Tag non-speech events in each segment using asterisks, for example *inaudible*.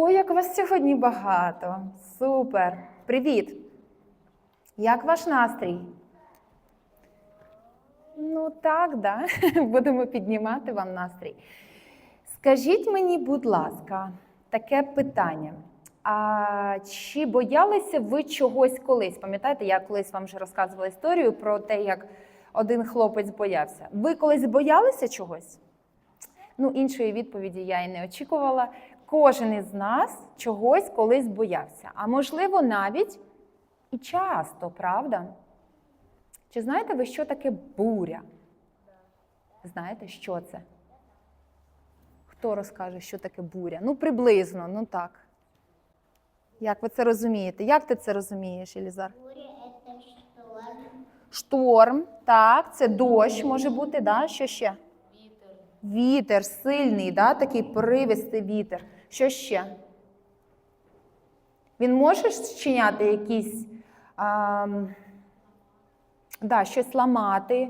Ой, як вас сьогодні багато. Супер. Привіт. Як ваш настрій? Ну так, да. *laughs* Будемо піднімати вам настрій. Скажіть мені, будь ласка, таке питання. А чи боялися ви чогось колись? Пам'ятаєте, я колись вам вже розказувала історію про те, як один хлопець боявся. Ви колись боялися чогось? Ну, іншої відповіді я і не очікувала. Кожен із нас чогось колись боявся, а можливо, навіть і часто, правда? Чи знаєте ви, що таке буря? Знаєте, що це? Хто розкаже, що таке буря? Ну, приблизно, ну так. Як ви це розумієте? Як ти це розумієш, Елізар? Буря это шторм. Шторм, так, це дощ може бути, да? що ще? Вітер. Вітер сильний, да? такий поривистий вітер. Що ще? Він може зчиняти якісь а, да, щось ламати.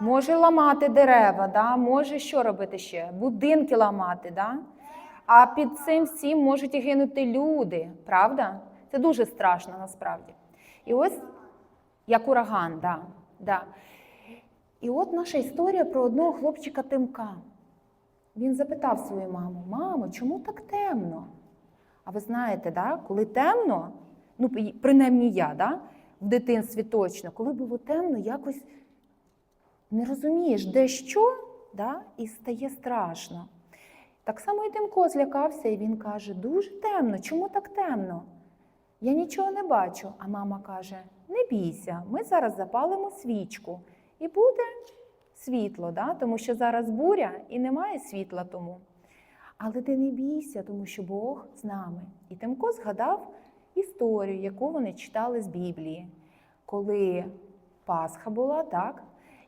Може ламати дерева, да? може що робити ще? Будинки ламати, да? а під цим всім можуть гинути люди, правда? Це дуже страшно насправді. І ось як ураган, да, да. І от наша історія про одного хлопчика Тимка. Він запитав свою маму: мамо, чому так темно? А ви знаєте, да, коли темно, ну принаймні я, да, в дитинстві точно, коли було темно, якось не розумієш, де що, да, і стає страшно. Так само і Тимко злякався, і він каже: дуже темно, чому так темно? Я нічого не бачу. А мама каже: не бійся, ми зараз запалимо свічку, і буде світло, да? тому що зараз буря і немає світла тому. Але ти не бійся, тому що Бог з нами. І Тимко згадав історію, яку вони читали з Біблії, коли Пасха була, так?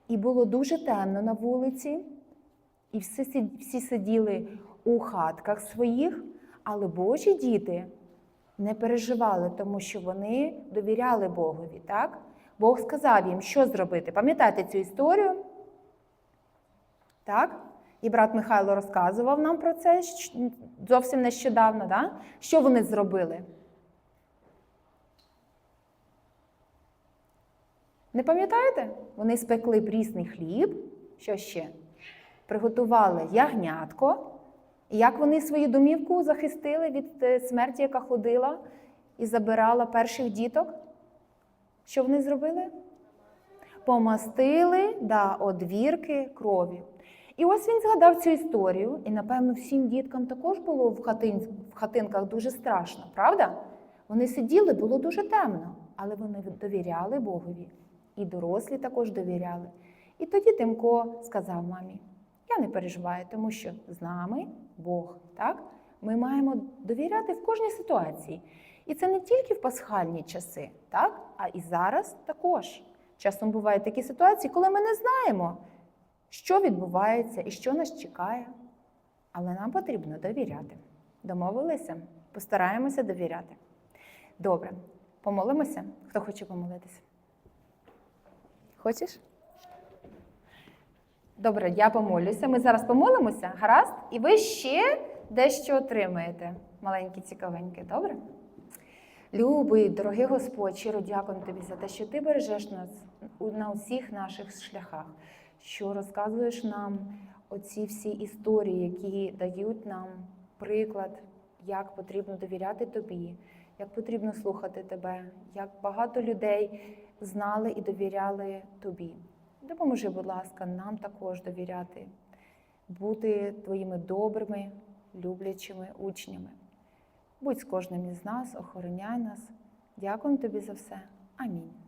І було дуже темно на вулиці, і всі, всі сиділи у хатках своїх, але Божі діти не переживали, тому що вони довіряли Богові. Так? Бог сказав їм, що зробити. Пам'ятаєте цю історію? Так? І брат Михайло розказував нам про це зовсім нещодавно. Да? Що вони зробили? Не пам'ятаєте? Вони спекли прісний хліб. Що ще? Приготували ягнятко. І як вони свою домівку захистили від е, смерті, яка ходила і забирала перших діток? Що вони зробили? Помастили да, одвірки крові. І ось він згадав цю історію, і, напевно, всім діткам також було в, хатин, в хатинках дуже страшно, правда? Вони сиділи, було дуже темно, але вони довіряли Богові. І дорослі також довіряли. І тоді Тимко сказав мамі: я не переживаю, тому що з нами Бог. Так? Ми маємо довіряти в кожній ситуації. І це не тільки в пасхальні часи, так? а і зараз також. Часом бувають такі ситуації, коли ми не знаємо, що відбувається і що нас чекає. Але нам потрібно довіряти. Домовилися? Постараємося довіряти. Добре, помолимося. Хто хоче помолитися? Хочеш? Добре, я помолюся. Ми зараз помолимося, гаразд? І ви ще дещо отримаєте. Маленькі, цікавенькі, добре? Любий, дорогий Господь, щиро дякую тобі за те, що ти бережеш нас на усіх наших шляхах, що розказуєш нам оці всі історії, які дають нам приклад, як потрібно довіряти тобі, як потрібно слухати тебе, як багато людей знали і довіряли тобі. Допоможи, будь ласка, нам також довіряти, бути твоїми добрими, люблячими учнями. Будь з кожним із нас, охороняй нас. Дякуємо тобі за все. Амінь.